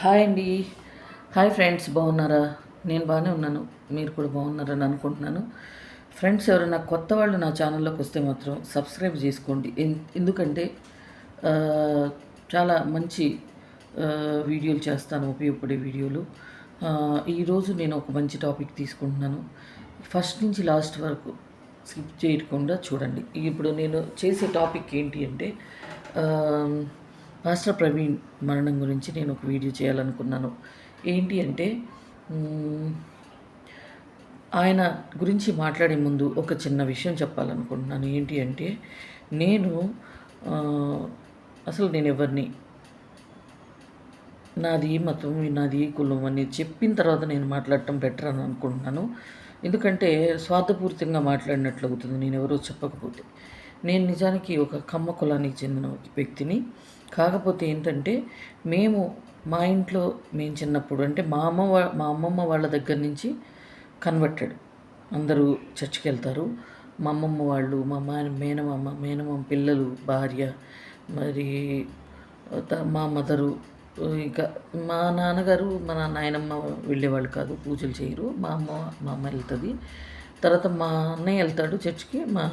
Hi అండి. Hi friends బాగున్నారా? నేను బాగానే ఉన్నాను. మీరు కూడా బాగున్నారని అనుకుంటున్నాను. ఫ్రెండ్స్ ఎవరైనా కొత్త వాళ్ళు నా ఛానల్లోకి వస్తే మాత్రం సబ్స్క్రైబ్ చేసుకోండి. ఎందుకంటే చాలా మంచి వీడియోలు చేస్తాను ఉపయోగపడే వీడియోలు. ఈరోజు నేను ఒక మంచి టాపిక్ తీసుకుంటున్నాను. ఫస్ట్ నుంచి లాస్ట్ వరకు స్కిప్ చేయకుండా చూడండి. ఇప్పుడు నేను చేసే టాపిక్ ఏంటి అంటే ఆ, మాస్టర్ ప్రవీణ్ మరణం గురించి నేను ఒక వీడియో చేయాలనుకున్నాను. ఏంటి అంటే ఆయన గురించి మాట్లాడే ముందు ఒక చిన్న విషయం చెప్పాలనుకుంటున్నాను. ఏంటి అంటే నేను అసలు నేను ఎవరిని? నాది ఏ మతం నాది ఏ కులం అని చెప్పిన తర్వాత నేను మాట్లాడటం బెటర్ అని అనుకుంటున్నాను. ఎందుకంటే స్వార్థపూరితంగా మాట్లాడినట్లు అవుతుంది. నేను ఎవరో చెప్పకపోతే. నేను నిజానికి ఒక కమ్మ కులానికి చెందిన ఒక వ్యక్తిని. కాకపోతే ఏంటంటే మేము మా ఇంట్లో మేము చిన్నప్పుడు అంటే మా అమ్మ మా అమ్మమ్మ వాళ్ళ దగ్గర నుంచి కన్వర్టెడ్ అందరూ చర్చికి వెళ్తారు. మా అమ్మమ్మ వాళ్ళు మా మా మేనమామ మేనమామ పిల్లలు భార్య మరి త- మా మదరు ఇంకా మా నాన్నగారు మా నాయనమ్మ వెళ్ళేవాళ్ళు కాదు పూజలు చేయరు. మా అమ్మ మా అమ్మ వెళ్తుంది. తర్వాత మా అన్నయ్య వెళ్తాడు చర్చికి మా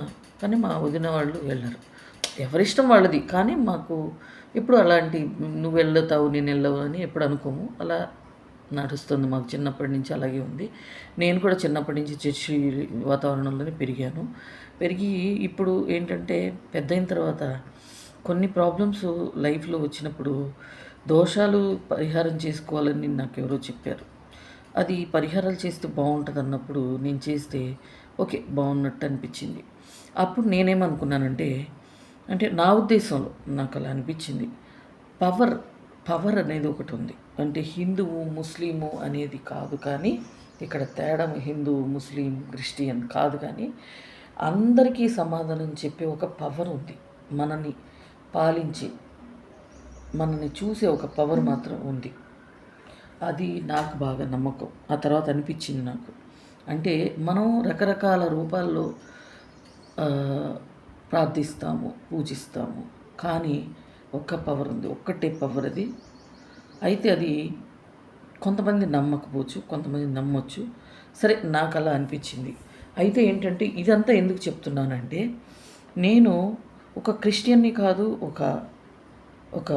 కానీ మా వదిన వాళ్ళు వెళ్ళరు. ఎవరిష్టం వాళ్ళది. కానీ మాకు ఎప్పుడు అలాంటి నువ్వు వెళ్ళతావు నేను వెళ్ళవు అని ఎప్పుడు అనుకోము. అలా నడుస్తుంది మాకు చిన్నప్పటి నుంచి అలాగే ఉంది. నేను కూడా చిన్నప్పటి నుంచి చర్చి వాతావరణంలోనే పెరిగాను. పెరిగి ఇప్పుడు ఏంటంటే పెద్ద అయిన తర్వాత కొన్ని ప్రాబ్లమ్స్ లైఫ్లో వచ్చినప్పుడు దోషాలు పరిహారం చేసుకోవాలని నాకు ఎవరో చెప్పారు. అది పరిహారాలు చేస్తే బాగుంటుంది అన్నప్పుడు నేను చేస్తే ఓకే బాగున్నట్టు అనిపించింది. అప్పుడు నేనేమనుకున్నానంటే అంటే నా ఉద్దేశంలో నాకు అలా అనిపించింది. పవర్ పవర్ అనేది ఒకటి ఉంది. అంటే హిందువు ముస్లిము అనేది కాదు కానీ ఇక్కడ తేడా హిందూ ముస్లిం క్రిస్టియన్ కాదు కానీ అందరికీ సమాధానం చెప్పే ఒక పవర్ ఉంది. మనని పాలించి మనని చూసే ఒక పవర్ మాత్రం ఉంది. అది నాకు బాగా నమ్మకం. ఆ తర్వాత అనిపించింది నాకు. అంటే మనం రకరకాల రూపాల్లో ప్రార్థిస్తాము పూజిస్తాము. కానీ ఒక్క పవర్ ఉంది ఒక్కటే పవర్ అది. అయితే అది కొంతమంది నమ్మకపోవచ్చు కొంతమంది నమ్మొచ్చు. సరే నాకు అలా అనిపించింది. అయితే ఏంటంటే ఇదంతా ఎందుకు చెప్తున్నానంటే నేను ఒక క్రిస్టియన్ని కాదు ఒక ఒక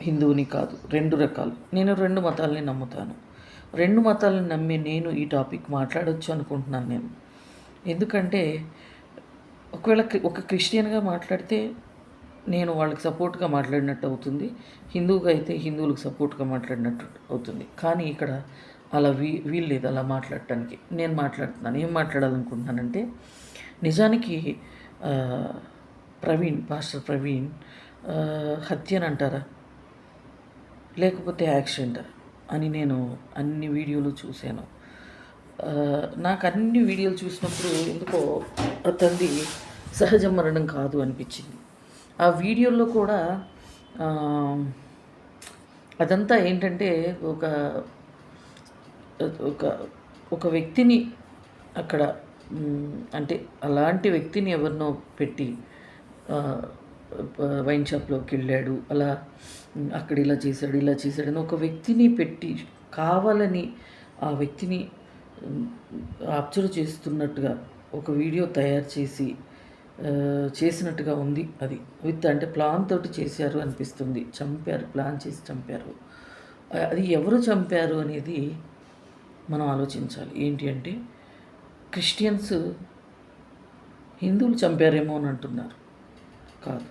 హిందువుని కాదు. రెండు రకాలు. నేను రెండు మతాలని నమ్ముతాను. రెండు మతాలని నమ్మి నేను ఈ టాపిక్ మాట్లాడవచ్చు అనుకుంటున్నాను నేను. ఎందుకంటే ఒకవేళ ఒక క్రిస్టియన్గా మాట్లాడితే నేను వాళ్ళకి సపోర్ట్గా మాట్లాడినట్టు అవుతుంది. హిందువుగా అయితే హిందువులకు సపోర్ట్గా మాట్లాడినట్టు అవుతుంది. కానీ ఇక్కడ అలా వీ వీల్లేదు అలా మాట్లాడటానికి. నేను మాట్లాడుతున్నాను. ఏం మాట్లాడాలనుకుంటున్నానంటే నిజానికి ప్రవీణ్ పాస్టర్ ప్రవీణ్ ఆ, హత్య అని అంటారా? లేకపోతే యాక్సిడెంట్? అని నేను అన్ని వీడియోలు చూశాను. నాకు అన్ని వీడియోలు చూసినప్పుడు ఎందుకో అతనిది సహజ మరణం కాదు అనిపించింది. ఆ వీడియోలో కూడా అదంతా ఏంటంటే ఒక ఒక ఒక వ్యక్తిని అక్కడ అంటే అలాంటి వ్యక్తిని ఎవరినో పెట్టి వైన్ షాప్లోకి వెళ్ళాడు అలా అక్కడ ఇలా చేశాడు ఇలా చేశాడు అని ఒక వ్యక్తిని పెట్టి కావాలని ఆ వ్యక్తిని అబ్జర్వ్ చేస్తున్నట్టుగా ఒక వీడియో తయారు చేసి చేసినట్టుగా ఉంది అది. విత్ అంటే ప్లాన్ తోటి చేశారు అనిపిస్తుంది. చంపారు ప్లాన్ చేసి చంపారు. అది ఎవరు చంపారు అనేది మనం ఆలోచించాలి. ఏంటి అంటే క్రిస్టియన్స్ హిందువులు చంపారేమో అని అంటున్నారు. కాదు.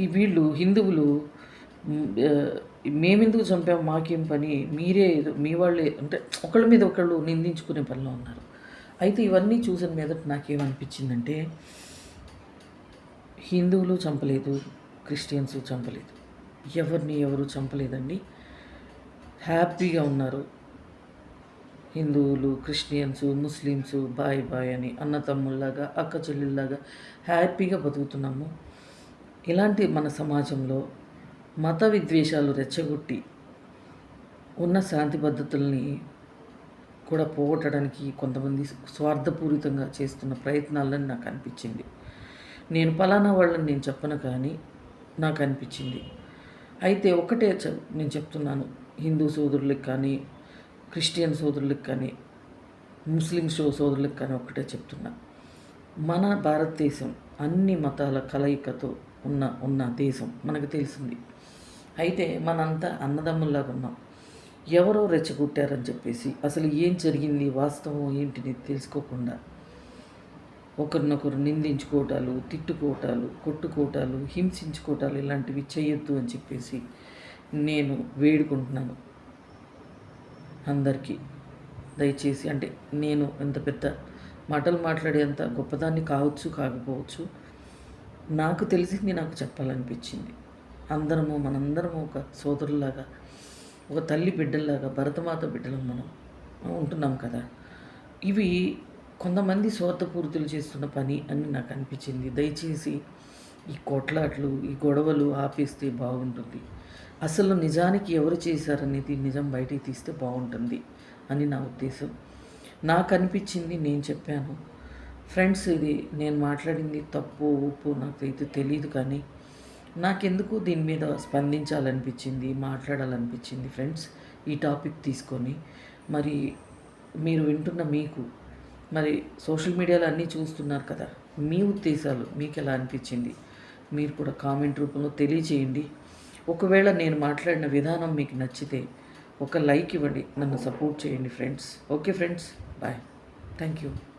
ఈ వీళ్ళు హిందువులు మేమెందుకు చంపాం? మాకేం పని? మీరే మీ వాళ్ళే అంటే ఒకళ్ళ మీద ఒకళ్ళు నిందించుకునే పనిలో ఉన్నారు. అయితే ఇవన్నీ చూసిన మీద నాకేమనిపించిందంటే హిందువులు చంపలేదు క్రిస్టియన్స్ చంపలేదు. ఎవరిని ఎవరు చంపలేదండి. హ్యాపీగా ఉన్నారు. హిందువులు క్రిస్టియన్స్ ముస్లిమ్స్ బాయ్ బాయ్ అని అన్న తమ్ముళ్ళలాగా అక్క చెల్లెళ్ళలాగా హ్యాపీగా బతుకుతున్నాము. ఇలాంటి మన సమాజంలో మత విద్వేషాలు రెచ్చగొట్టి ఉన్న శాంతి పద్ధతుల్ని కూడా పోగొట్టడానికి కొంతమంది స్వార్థపూరితంగా చేస్తున్న ప్రయత్నాలని నాకు అనిపించింది. నేను పలానా వాళ్ళని నేను చెప్పను కానీ నాకు అనిపించింది. అయితే ఒకటే నేను చెప్తున్నాను. హిందూ సోదరులకు కానీ క్రిస్టియన్ సోదరులకు కానీ ముస్లిం సో సోదరులకు కానీ ఒకటే చెప్తున్నా. మన భారతదేశం అన్ని మతాల కలయికతో ఉన్న ఉన్న దేశం మనకు తెలిసింది. అయితే మనంతా అన్నదమ్ముల్లాగా ఉన్నాం. ఎవరో రెచ్చగొట్టారని చెప్పేసి అసలు ఏం జరిగింది వాస్తవం ఏంటిని తెలుసుకోకుండా ఒకరినొకరు నిందించుకోవటాలు తిట్టుకోవటాలు కొట్టుకోవటాలు హింసించుకోవటాలు ఇలాంటివి చేయొద్దు అని చెప్పేసి నేను వేడుకుంటున్నాను. అందరికీ దయచేసి అంటే నేను ఎంత పెద్ద మాటలు మాట్లాడేంత గొప్పదాన్ని కావచ్చు కాకపోవచ్చు నాకు తెలిసింది నాకు చెప్పాలనిపించింది. అందరము మనందరము ఒక సోదరులాగా ఒక తల్లి బిడ్డల్లాగా భరతమాత బిడ్డలు మనం ఉంటున్నాం కదా. ఇవి కొంతమంది స్వార్థపూర్తులు చేస్తున్న పని అని నాకు అనిపించింది. దయచేసి ఈ కొట్లాట్లు ఈ గొడవలు ఆపేస్తే బాగుంటుంది. అసలు నిజానికి ఎవరు చేశారనేది నిజం బయటికి తీస్తే బాగుంటుంది అని నా ఉద్దేశం. నాకు అనిపించింది నేను చెప్పాను. ఫ్రెండ్స్ ఇది నేను మాట్లాడింది తప్పు ఉప్పు నాకైతే తెలియదు కానీ నాకెందుకు దీని మీద స్పందించాలనిపించింది మాట్లాడాలనిపించింది ఫ్రెండ్స్? ఈ టాపిక్ తీసుకొని మరి మీరు వింటున్న మీకు మరి సోషల్ మీడియాలో అన్నీ చూస్తున్నారు కదా మీ ఉద్దేశాలు మీకు ఎలా అనిపించింది? మీరు కూడా కామెంట్ రూపంలో తెలియచేయండి. ఒకవేళ నేను మాట్లాడిన విధానం మీకు నచ్చితే ఒక లైక్ ఇవ్వండి నన్ను సపోర్ట్ చేయండి friends. Okay friends bye. Thank you.